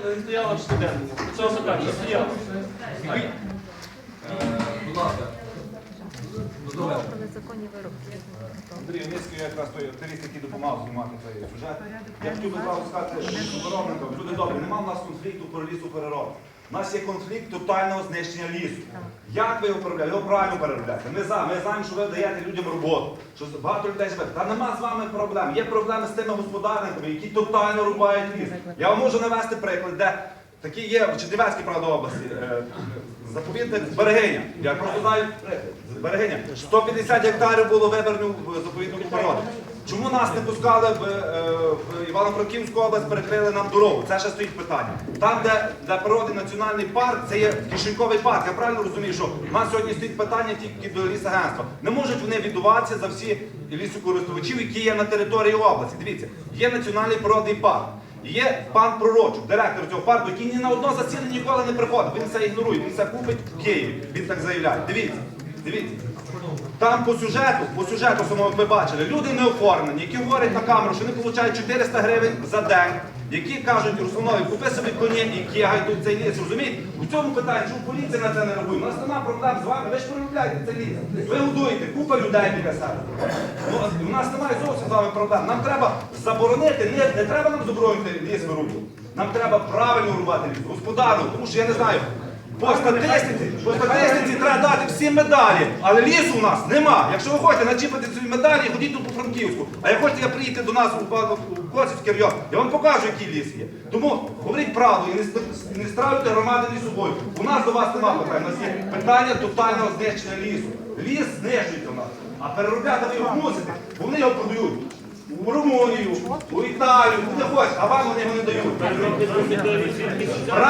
Стояла в щоденному. Це особливо, стояла. Е, Будь ласка. Незаконні виробки. Андрій Ницький якраз той активіст, який допомагав знімати цей сюжет. Я хотів би зразу сказати охоронникам, люди добрі, нема в нас конфлікту про лісопереробку. У нас є конфлікт тотального знищення лісу. Як ви його переробляєте? Його правильно переробляєте. Ми за, ми знаємо, що ви даєте людям роботу, що багато людей живе. Та нема з вами проблем. Є проблеми з тими господарниками, які тотально рубають ліс. Я вам можу навести приклад, де такі є в Чернівецькій правда області. е, Заповідник Берегиня. Я просто знаю приклад. Берегиня. 150 гектарів було виберено в заповіднику природи. Чому нас не пускали в, е, в Івано-Франківську область, перекрили нам дорогу? Це ще стоїть питання. Там, де для природи національний парк, це є кишеньковий парк. Я правильно розумію, що в нас сьогодні стоїть питання тільки до лісагентства. Не можуть вони віддуватися за всі лісокористувачів, які є на території області. Дивіться, є національний природний парк. Є пан Пророчук, директор цього парку, який ні на одно засідання ніколи не приходить. Він це ігнорує, він це купить в Києві. Він так заявляє. Дивіться, дивіться. Там по сюжету, по сюжету самому ви бачили, люди не оформлені, які говорять на камеру, що вони отримують 400 гривень за день, які кажуть Русланові, купи собі коні і кігай тут цей ліс. Розумієте? У цьому питанні, чому поліція на це не реагує? У нас немає проблем з вами, ви ж проявляєте цей ліс. Ви годуєте, купа людей біля себе. Ну, у нас немає зовсім з вами проблем. Нам треба заборонити, не, не треба нам заборонити ліс вирубувати. Нам треба правильно рубати ліс, господарно, тому що я не знаю. По статистиці, по статистиці треба дати всі медалі, але лісу у нас нема. Якщо ви хочете начіпати ці медалі, ходіть тут по Франківську. А як хочете, я приїдете до нас у Косівський район, я вам покажу, який ліс є. Тому говоріть правду і не, не стравлюйте громади лісовою. У нас до вас нема питань. У нас є питання тотального знищення лісу. Ліс знищується у нас. А переробляти ви його мусите, бо вони його продають. У Румунію, у Італію, куди хочеш, а вам вони його не дають.